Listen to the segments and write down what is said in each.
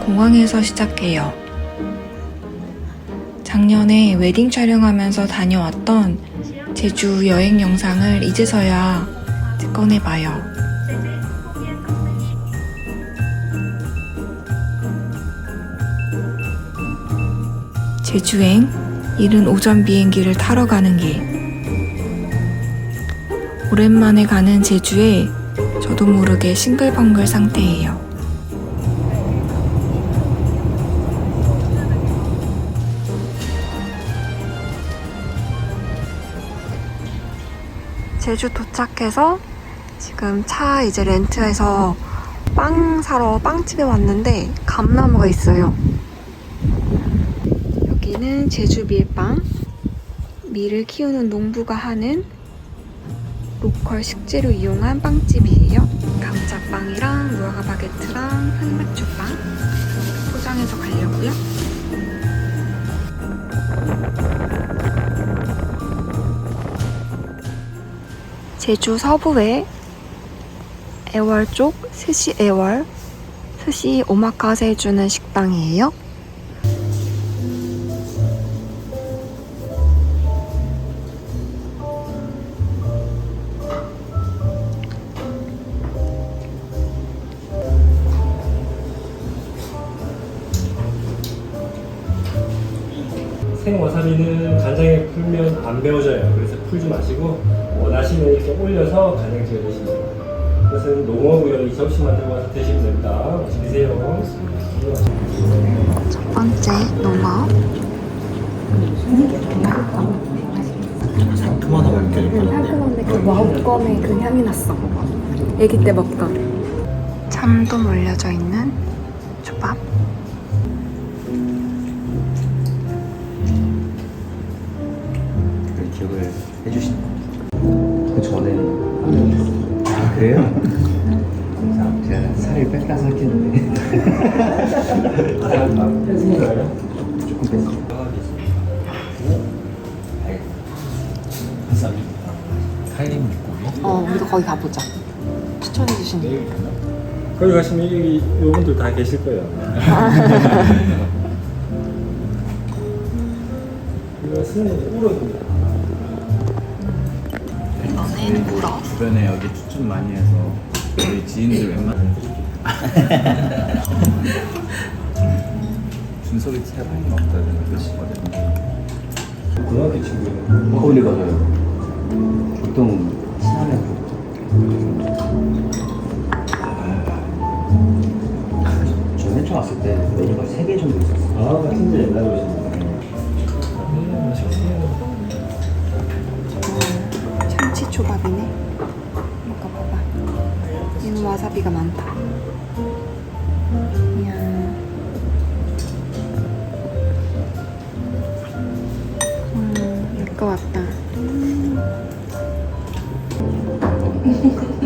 공항에서 시작해요. 작년에 웨딩 촬영하면서 다녀왔던 제주 여행 영상을 이제서야 꺼내봐요. 제주행 이른 오전 비행기를 타러 가는 길. 오랜만에 가는 제주에 저도 모르게 싱글벙글 상태예요. 제주 도착해서 지금 차 이제 렌트해서 빵 사러 빵집에 왔는데 감나무가 있어요. 여기는 제주 밀빵. 밀을 키우는 농부가 하는 로컬 식재료 이용한 빵집이에요. 감자빵이랑 무화과 바게트랑 흑맥주빵 포장해서 가려고요. 제주 서부에 애월 쪽 스시 애월 스시 오마카세 해주는 식당이에요. 생 와사비는 간장에 풀면 안 배워져요. 그래서 풀지 마시고 원하시면 이렇게 올려서 간장 지어 드시면 돼요. 이것은 농어고요. 이 접시 만 들고 와서 드시면 됩니다. 맛있게 드세요. 첫 번째 농어 토마토가 이렇게 상큼한데 그 와우껌의 그 향이 났어. 아기 때 먹던. 참도 몰려져 있는 초밥. 기억을 해주시 그래요? 제가 살을 거예요? 조금 뺐어요. 카이림 육고기 어, 우리도 거기 가보자. 추천해 주신. 거기 가시면 여기 요분들 다 계실 거예요. 이것은 우럭입니 다. 이번엔 물어. 주변에 여기 추천 많이 해서 우리 지인들 웬만하면 준석이 잘 많이 먹다는 뜻이거든요. 고등학교 친구예요. 거울이 가요. 보통 친하면 저 맨 처음 왔을 때 메뉴가 3개 정도 있었어요. 아, 진짜 옛날에 오셨네. 초밥이네. 먹어봐봐. 얘는 와사비가 많다. 이야. 음, 내거 같다.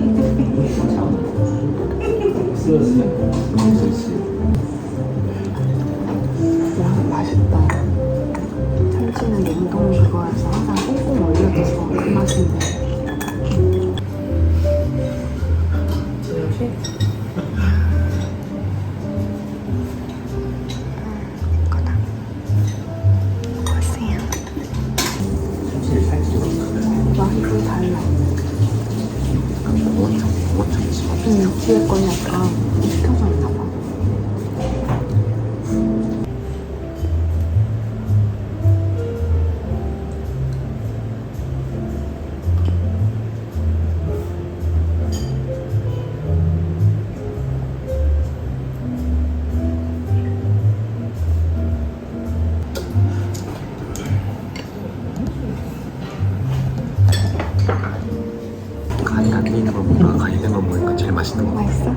맛있는 거. 맛있어?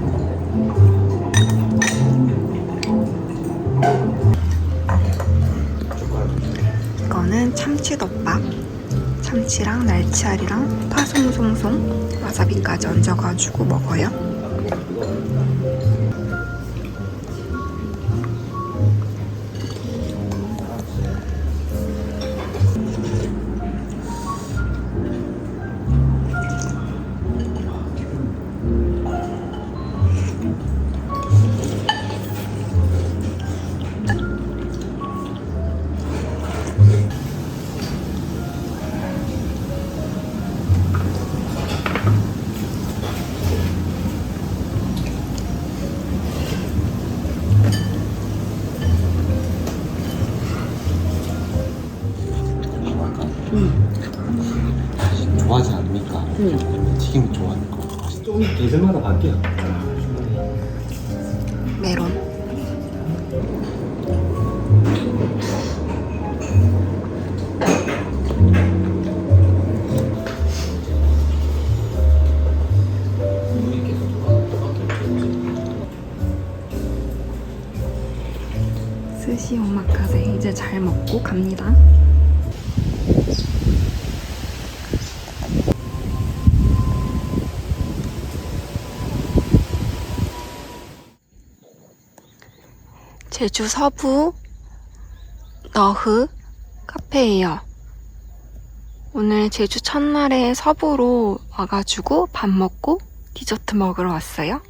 이거는 참치덮밥. 참치랑 날치알이랑 파송송송 와사비까지 얹어가지고 먹어요. 바뀌어. 메론. 스시 오마카세 이제 잘 먹고 갑니다. 제주 서부 너흐 카페예요. 오늘 제주 첫날에 서부로 와가지고 밥 먹고 디저트 먹으러 왔어요.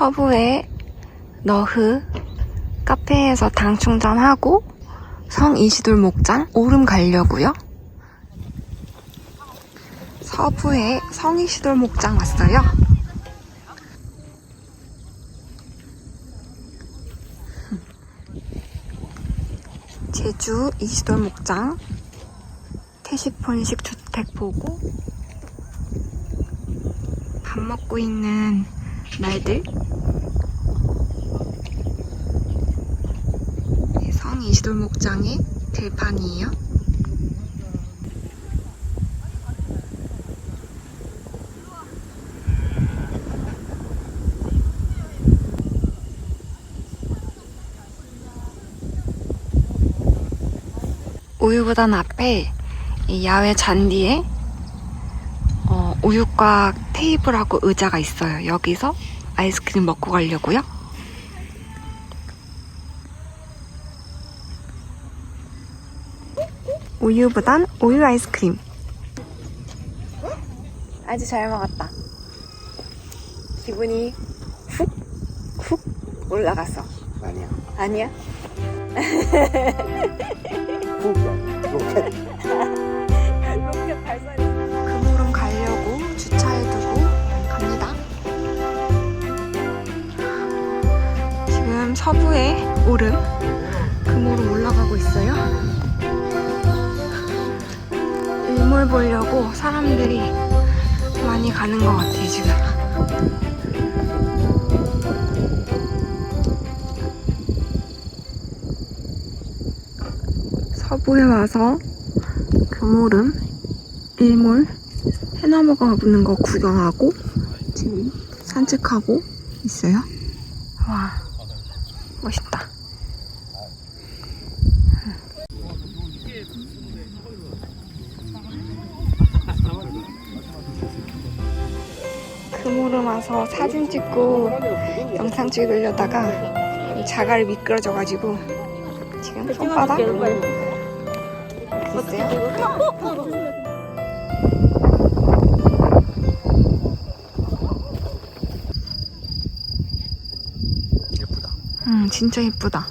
서부의 너흐 카페에서 당 충전하고 성 이시돌 목장 오름 가려고요. 서부의 성 이시돌 목장 왔어요. 제주 이시돌 목장 태식폰식 주택 보고 밥 먹고 있는 말들 네, 성 이시돌 목장의 들판이에요. 우유부단 앞에 이 야외 잔디에 어, 우유곽 테이블하고 의자가 있어요. 여기서 아이스크림 먹고 가려고요. 우유부단 우유 아이스크림. 아주 잘 먹었다. 기분이 훅, 훅 올라갔어. 아니야. 아니야? 서부에 오름, 금오름 올라가고 있어요. 일몰 보려고 사람들이 많이 가는 것 같아요, 지금. 서부에 와서 금오름, 일몰, 해나무가 부는 거 구경하고 지금 산책하고 있어요. 와, 멋있다. 금오름 와서 사진 찍고 영상 찍으려다가 자갈이 미끄러져가지고 지금 손바닥 글쎄요. 예쁘다. 음, 진짜 예쁘다.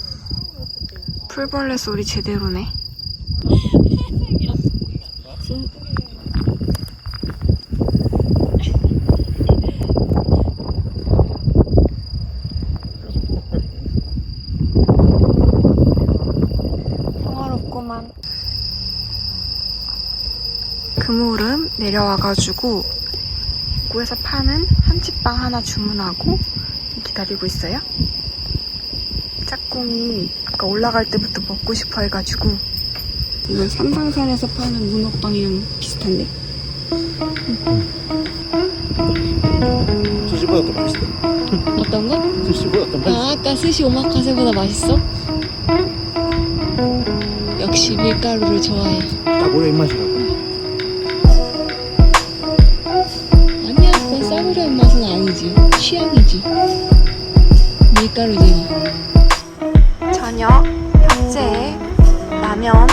풀벌레 소리 제대로네. 진- 평화롭구만. 금오름 내려와가지고 입구에서 파는 한치빵 하나 주문하고 기다리고 있어요. 꽁이 아까 올라갈 때부터 먹고 싶어 해가지고 이건 삼방산에서 파는 문어빵이랑 비슷한데? 수시보다 더 맛있다. 어떤 거? 수시보다 더 맛있어. 아, 아까 스시 오마카세보다 맛있어? 역시 밀가루를 좋아해. 싸구려 입맛이라고. 아니야, 그건 싸구려 맛은 아니지. 취향이지. 밀가루지. 저녁 협재에 라면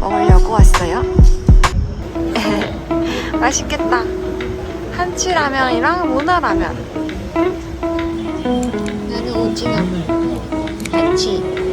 먹으려고 왔어요. 맛있겠다. 한치 라면이랑 문어 라면. 나는 오징어. 한치.